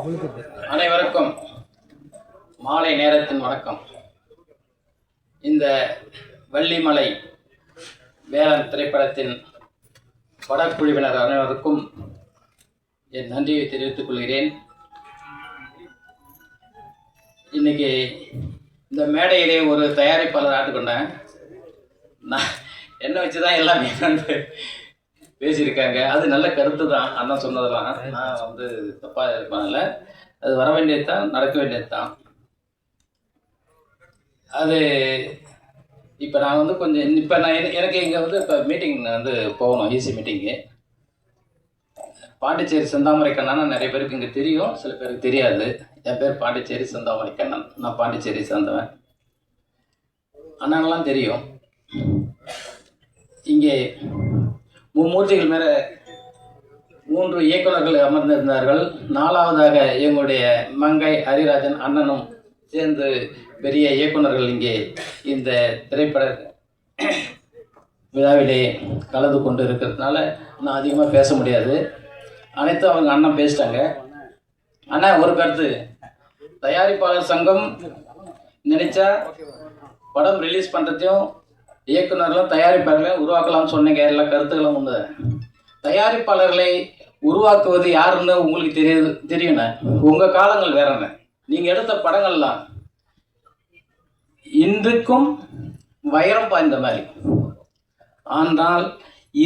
அனைவருக்கும் மாலை நேரத்தின் வணக்கம். இந்த வள்ளிமலை வேளாண் திரைப்படத்தின் படக்குழுவினர் அனைவருக்கும் என் நன்றியை தெரிவித்துக் கொள்கிறேன். இன்னைக்கு இந்த மேடையிலே ஒரு தயாரிப்பாளர் ஆட்டுக்கொண்டேன் நான் என்ன வச்சு தான் எல்லாமே வந்து பேசியிருக்காங்க. அது நல்ல கருத்து தான் அண்ணன் சொன்னதெல்லாம். நான் வந்து தப்பாக இருப்பேன்ல அது வர வேண்டியது தான் நடக்க வேண்டியது தான் அது இப்போ நான் வந்து கொஞ்சம் இப்போ நான் எனக்கு- இங்கே வந்து இப்போ மீட்டிங் வந்து போகணும் ஈசி மீட்டிங்கு பாண்டிச்சேரி செந்தாமரை கண்ணன் நிறைய பேருக்கு இங்கே தெரியும். சில பேருக்கு தெரியாது. என் பேர் பாண்டிச்சேரி செந்தாமரை கண்ணன். நான் பாண்டிச்சேரி சேர்ந்தவன். அண்ணனெல்லாம் தெரியும். இங்கே மும்மூர்த்திகள் மேலே மூன்று இயக்குநர்கள் அமர்ந்திருந்தார்கள். நாலாவதாக எங்களுடைய மங்கை ஹரிராஜன் அண்ணனும் சேர்ந்து பெரிய இயக்குனர்கள் இங்கே இந்த திரைப்பட விழாவிலே கலந்து கொண்டு இருக்கிறதுனால நான் அதிகமாக பேச முடியாது. அனைத்தும் அவங்க அண்ணன் பேசிட்டாங்க. அண்ணா ஒரு கருத்து. தயாரிப்பாளர் சங்கம் நினைச்சா படம் ரிலீஸ் பண்ணுறதையும் இயக்குநர்களும் தயாரிப்பாளர்களையும் உருவாக்கலாம்னு சொன்னீங்க எல்லா கருத்துக்களும் உண்டு. தயாரிப்பாளர்களை உருவாக்குவது யாருன்னு உங்களுக்கு தெரியுது தெரியுண்ணே உங்கள் காலங்கள் வேறண்ணே நீங்கள் எடுத்த படங்கள்லாம் இன்றுக்கும் வைரம் பாய்ந்த மாதிரி. ஆனால்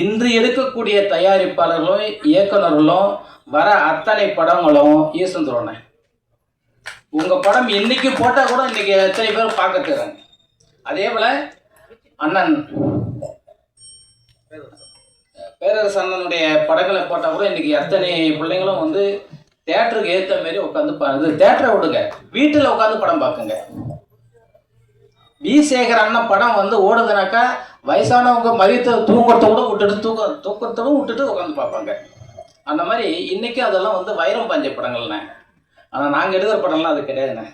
இன்று எடுக்கக்கூடிய தயாரிப்பாளர்களும் இயக்குனர்களும் வர அத்தனை படங்களும் ஈசந்துருவண்ணே உங்கள் படம் இன்னைக்கு போட்டால் கூட இன்னைக்கு எத்தனை பேர் பார்க்க தர்றாங்க அதே போல் அண்ணன். பேரரசு அண்ணனுடைய படங்களை போட்டால் கூட இன்னைக்கு அத்தனை பிள்ளைங்களும் வந்து தேட்டருக்கு ஏற்ற மாரி உட்காந்து இது தேட்டரை விடுங்க. வீட்டில் உட்காந்து படம் பார்க்குங்க. வி சேகர் அண்ணன் படம் வந்து ஓடுதுனாக்கா வயசானவங்க மதியத்தை தூக்கத்தை கூட விட்டுட்டு தூக்க தூக்கத்தோட விட்டுட்டு உட்காந்து பார்ப்பாங்க. அந்த மாதிரி இன்றைக்கும் அதெல்லாம் வந்து வைரம் பாஞ்ச படங்கள்ண்ணே. ஆனால் நாங்கள் எடுக்கிற படம்லாம் அது கிடையாதுண்ணே.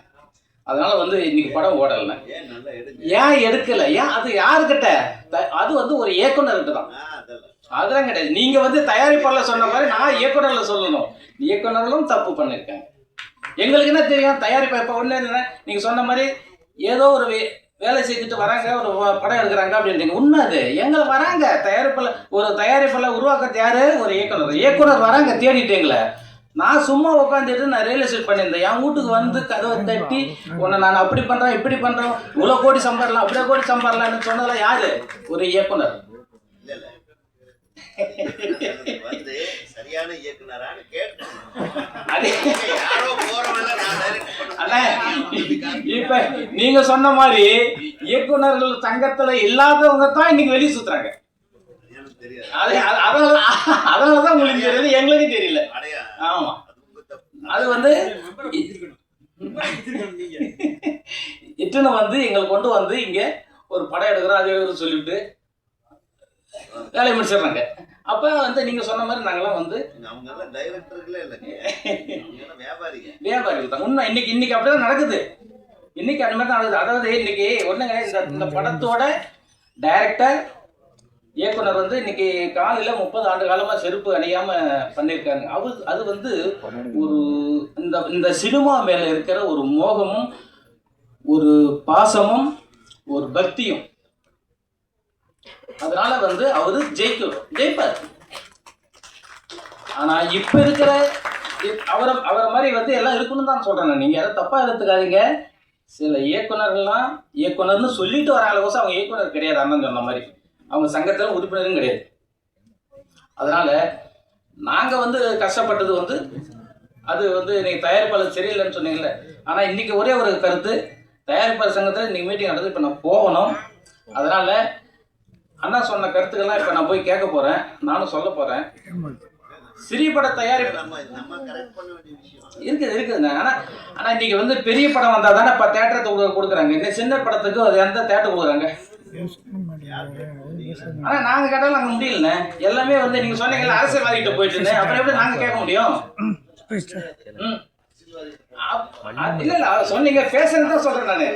அதனால வந்து இன்னைக்கு படம் ஓடலைண்ணே. ஏன் எடுக்கல? ஏன் அது யாருக்கிட்ட? அது வந்து ஒரு இயக்குனர்கிட்ட தான். அதெல்லாம். கிடையாது. நீங்க வந்து தயாரிப்பாளர் சொன்ன மாதிரி நான் இயக்குனர்ல சொல்லணும். இயக்குனர்களும் தப்பு பண்ணிருக்காங்க எங்களுக்கு என்ன தெரியும்? தயாரிப்பு இப்போ ஒண்ணு என்ன நீங்க சொன்ன மாதிரி ஏதோ ஒரு வே- வேலை செய்துட்டு வராங்க ஒரு படம் எடுக்கிறாங்க அப்படின்றீங்க உண்மை அது. எங்களை வராங்க. தயாரிப்பில் ஒரு தயாரிப்பில் உருவாக்குறது யாரு? ஒரு இயக்குனர். இயக்குனர் வராங்க தேடிட்டீங்களே நான் சும்மா உட்காந்துட்டு நான் ரியல் எஸ்டேட் பண்ணியிருந்தேன். என் வீட்டுக்கு வந்து கதவை தட்டி உன்னை நான் அப்படி பண்றேன் இப்படி பண்றேன். இவ்வளோ கோடி சம்பாரலாம் அப்படியே கோடி சம்பாரலாம்னு சொன்னதெல்லாம் யாரு? ஒரு இயக்குனர். இல்ல, இல்ல. வந்து சரியான இயக்குனரான்னு இப்ப நீங்க சொன்ன மாதிரி இயக்குனர்கள் சங்கத்துல இல்லாதவங்க தான் இன்னைக்கு வெளியே சுத்துறாங்க எனக்கு தெரியாது அது அது- அதனால அதனாலதான் உங்களுக்கு தெரியுது எங்களுக்கு தெரியல. ஆமா. அது வந்து இட்டுன்னு வந்து எங்களை கொண்டு வந்து இங்க ஒரு படம் எடுக்கிறோம் அது எடுக்கிறோம் சொல்லிவிட்டு வேலையை முடிச்சிடுறாங்க. அப்ப வந்து நீங்க சொன்ன மாதிரி நாங்கெல்லாம் வந்து அவங்க எல்லாம் டைரக்டர்களே இல்லைங்க வியாபாரிங்க? வியாபாரிகள் தான். உண்மை இன்னைக்கு இன்னைக்கு அப்படிதான் நடக்குது. இன்னைக்கு அந்த மாதிரி தான் நடக்குது. அதாவது இன்னைக்கு இந்த இந்த படத்தோட டைரக்டர் இயக்குனர் வந்து இன்னைக்கு காலையில முப்பது ஆண்டு காலமா செருப்பு அணியாம பண்ணியிருக்காங்க. அவரு அது வந்து ஒரு இந்த இந்த சினிமா மேல இருக்கிற ஒரு மோகமும் ஒரு பாசமும் ஒரு பக்தியும். அதனால வந்து அவரு ஜெயிக்கும் ஜெயிப்பார். ஆனா இப்ப இருக்கிற அவரை அவரை மாதிரி வந்து எல்லாம் இருக்கணும்னு தான் சொல்றேன் நான். நீங்க யாரும் தப்பா எடுத்துக்காதீங்க. சில இயக்குனர்கள்லாம் இயக்குனர்னு சொல்லிட்டு வராங்களே அவங்க இயக்குனர் கிடையாது அண்ணன் சொன்ன மாதிரி. அவங்க சங்கத்தில் உறுப்பினரும் கிடையாது. அதனால நாங்கள் வந்து கஷ்டப்பட்டது வந்து அது வந்து நீங்கள் தயாரிப்பாளர் சரியில்லைன்னு சொன்னீங்கல்ல. ஆனால் இன்றைக்கி ஒரே ஒரு கருத்து தயாரிப்பாளர் சங்கத்தில் இன்றைக்கி மீட்டிங் நடந்தது இப்போ நான் போகணும். அதனால் அண்ணா சொன்ன கருத்துக்கள்லாம் இப்போ நான் போய் கேட்க போகிறேன் நானும் சொல்ல போகிறேன் சிறிய பட தயாரிப்பு இருக்குது இருக்குதுங்க ஆனால் ஆனால் இன்றைக்கி வந்து பெரிய படம் வந்தால் தானே இப்போ தேட்டரை கொடுக்குறாங்க. இன்னும் சின்ன படத்துக்கு அது எந்த தேட்டர் கொடுக்குறாங்க? ஆனால் நாங்கள் கேட்டாலும் நாங்கள் முடியலண்ணே. எல்லாமே வந்து நீங்கள் சொன்னீங்கல்ல அரசியல்வாதிகிட்ட போயிட்டு இருந்தேன். அப்புறம் எப்படி நாங்கள் கேட்க முடியும்? இல்ல இல்ல சொன்னீங்க பேசுறது தான் சொல்றேன் நானு.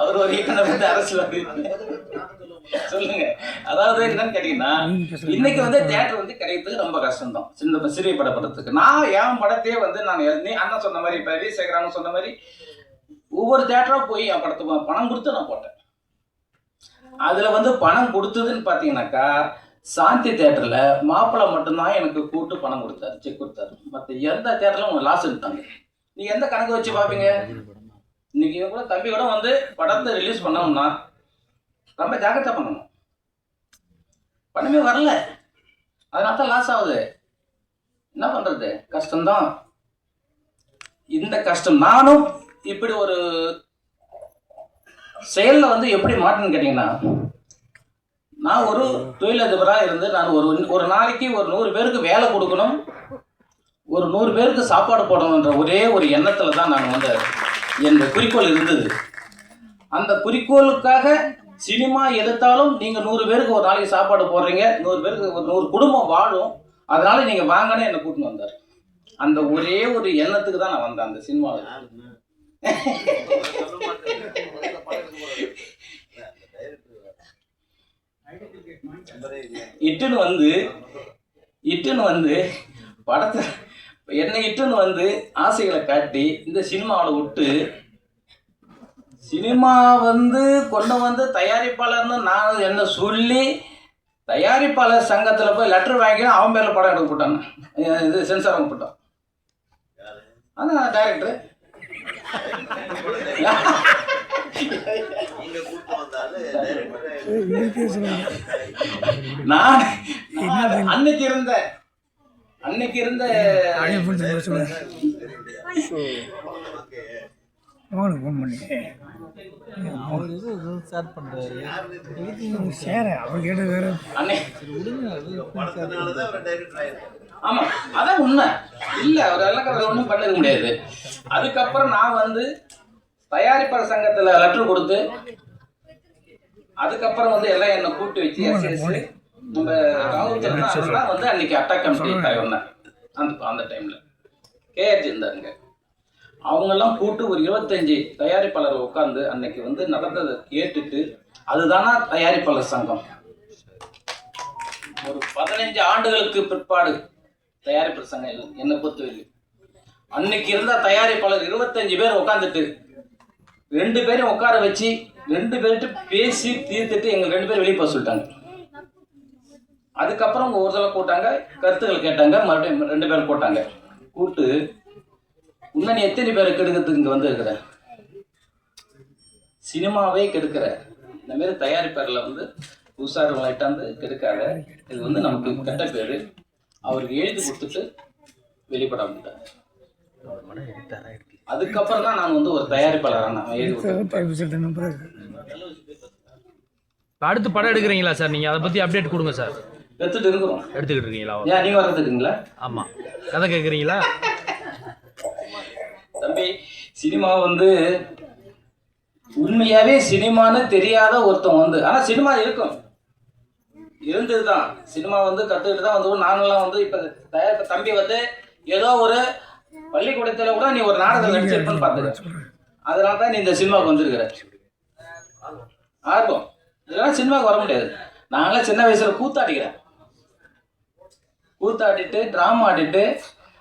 அவர் ஒரு இயக்குனர் வந்து அரசியல் பதில் கொடுத்து நாங்க சொல்லுவோம்ல. சொல்லுங்க. அதாவது என்னன்னு கேட்டீங்கன்னா இன்னைக்கு வந்து தியேட்டர் வந்து கிடைக்கிறது ரொம்ப கஷ்டம் தான் சின்ன சிறிய பட படத்துக்கு நான் என் படத்தையே வந்து நான் அண்ணன் சொன்ன மாதிரி இப்போ வீசேகரான்னு சொன்ன மாதிரி ஒவ்வொரு தேட்டராக போய் என் படத்துக்கு பணம் கொடுத்து நான் போட்டேன். அதில் வந்து பணம் கொடுத்ததுன்னு பார்த்தீங்கன்னாக்கா சாந்தி தேட்டரில் மாப்பிள்ளை மட்டும்தான் எனக்கு கூப்பிட்டு பணம் கொடுத்தாரு செக் கொடுத்தாரு. மற்ற எந்த தேட்டரில் உங்களுக்கு லாஸ் எடுத்தாங்க. நீங்கள் எந்த கணக்கு வச்சு பார்ப்பீங்க இன்னைக்கு கூட தம்பி கூட வந்து படத்தை ரிலீஸ் பண்ணோம்னா ரொம்ப ஜாக்கிரதை பண்ணணும். பணமே வரல. அதனால தான் லாஸ் ஆகுது. என்ன பண்ணுறது கஷ்டம்தான். இந்த கஷ்டம் நானும் இப்படி ஒரு செயலில் வந்து எப்படி மாட்டேன்னு கேட்டீங்கன்னா நான் ஒரு தொழிலதிபராக இருந்து நான் ஒரு ஒரு நாளைக்கு ஒரு நூறு பேருக்கு வேலை கொடுக்கணும் ஒரு நூறு பேருக்கு சாப்பாடு போடணுன்ற ஒரே ஒரு எண்ணத்தில் தான் நான் வந்து என் குறிக்கோள் இருந்தது. அந்த குறிக்கோளுக்காக சினிமா எடுத்தாலும் நீங்கள் நூறு பேருக்கு ஒரு நாளைக்கு சாப்பாடு போடுறீங்க நூறு பேருக்கு ஒரு நூறு குடும்பம் வாழும் அதனால நீங்கள் வாங்கன்னு என்னை கூட்டின்னு வந்தார். அந்த ஒரே ஒரு எண்ணத்துக்கு தான் நான் வந்தேன் அந்த சினிமாவில் இட்டுன்னு வந்து இட்டுன்னு வந்து படத்தை என்னை இட்டுன்னு வந்து ஆசைகளை காட்டி இந்த சினிமாவில் விட்டு சினிமா வந்து கொண்டு வந்து தயாரிப்பாளர்னு நான் என்ன சொல்லி தயாரிப்பாளர் சங்கத்தில் போய் லெட்டர் வாங்கி அவன் பேரில் படம் எடுக்க போட்டாங்க இது சென்சார் வாங்க போட்டான் அதான் டேரக்டர் நான் நான் அன்னைக்கு இருந்த அன்னைக்கு இருந்த அவனுக்கு ஃபோன் பண்ணி. அவர் இது ஸ்டார்ட் பண்றாரு சேர அவர் கேட்டது வேற. விடுங்க அது படத்தினாலதான் அவர் டைரக்டர் ஆயிருக்காரு ஆமா அதான் உண்மை. இல்ல அவர் எல்லாம் ஒன்றும் பண்ணிருக்க முடியாது. அதுக்கப்புறம் நான் வந்து தயாரிப்பாளர் சங்கத்துல லெட்டர் கொடுத்து அதுக்கப்புறம் வந்து எல்லாம் என்னை கூப்பிட்டு வச்சு எஸ்எஸ் நம்ம ராகுல் வந்து அன்னைக்கு அட்டாக் கமிட்டி தலைவர்னேன் அந்த அந்த டைம்ல கேஆர்ஜி இருந்தாருங்க. அவங்கெல்லாம் கூட்டு ஒரு இருபத்தஞ்சு தயாரிப்பாளர் உட்காந்து அன்னைக்கு வந்து நடந்ததை கேட்டுட்டு அதுதானா தயாரிப்பாளர் சங்கம். ஒரு பதினஞ்சு ஆண்டுகளுக்கு பிற்பாடு தயாரிப்பு சங்கம் என்னை பொறுத்தவரைக்கும். அன்னைக்கு இருந்த தயாரிப்பாளர் இருபத்தஞ்சு பேர் உட்காந்துட்டு ரெண்டு பேரும் உட்கார வச்சு ரெண்டு பேர்கிட்ட பேசி தீர்த்துட்டு எங்க ரெண்டு பேரும் வெளியே போக சொல்லிட்டாங்க. அதுக்கப்புறம் ஒரு தடவை கூட்டாங்க கருத்துக்கள் கேட்டாங்க மறுபடியும் ரெண்டு பேரும் கூட்டாங்க கூட்டு இன்னும் நீ எத்தனை பேர் கெடுக்கிறதுக்கு இங்கே வந்திருக்கிற? சினிமாவே கெடுக்கிற. இந்த மாதிரி தயாரிப்பாளர்ல வந்து உஷாருங்களாயிட்டாந்து கெடுக்காத. இது வந்து நமக்கு கெட்ட பேர். அவருக்கு எழுதி கொடுத்துட்டு வெளிப்பட முடியாது அதுக்கப்புறம் தான் நான் வந்து ஒரு தயாரிப்பாளராக நான் அடுத்து படம் எடுக்கிறீங்களா சார் நீங்கள் அதை பற்றி அப்டேட் கொடுங்க சார். எடுத்துட்டு இருக்கிறோம். எடுத்துக்கிட்டு இருக்கீங்களா? ஏன் நீங்க வர்றதுக்குங்களா? ஆமாம் கதை கேட்குறீங்களா தம்பி சினிமா வந்து உண்மையாவே சினிமான்னு தெரியாத ஒருத்தன் வந்து ஆனா சினிமா இருக்கும். இருந்தது தான் சினிமா வந்து கத்துக்கிட்டு தான் வந்து நாங்கெல்லாம் வந்து இப்ப தயாரிப்பு தம்பி வந்து ஏதோ ஒரு பள்ளிக்கூடத்துல கூட நீ ஒரு நாடகம் நடிச்சிருப்பேன்னு பார்த்துக்க. அதனால தான் நீ இந்த சினிமாவுக்கு வந்திருக்கிற. ஆர்வம். இதெல்லாம் சினிமாவுக்கு வர முடியாது. நாங்களாம் சின்ன வயசுல கூத்தாடிக்கிறேன். கூத்தாடிட்டு ட்ராமா ஆடிட்டு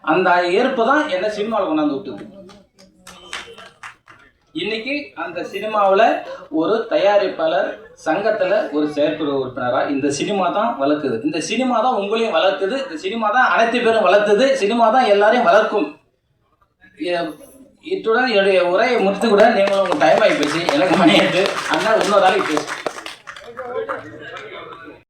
அந்த ஏற்பு தான் என்ன சினிமாவில் கொண்டாந்து விட்டுது இன்னைக்கு அந்த சினிமாவில் ஒரு தயாரிப்பாளர் சங்கத்தில் ஒரு செயற்குழு உறுப்பினராக இந்த சினிமா தான் வளர்க்குது. இந்த சினிமா தான் உங்களையும் வளர்க்குது. இந்த சினிமா தான் அனைத்து பேரும் வளர்த்தது. சினிமா தான் எல்லாரையும் வளர்க்கும். இத்துடன் என்னுடைய உரையை முடித்து கூட நீங்களும் உங்கள் டைம் ஆகி போச்சு. எனக்கு மணி ஆயிட்டு. அதனால் இன்னொரு நாளைக்கு பேசு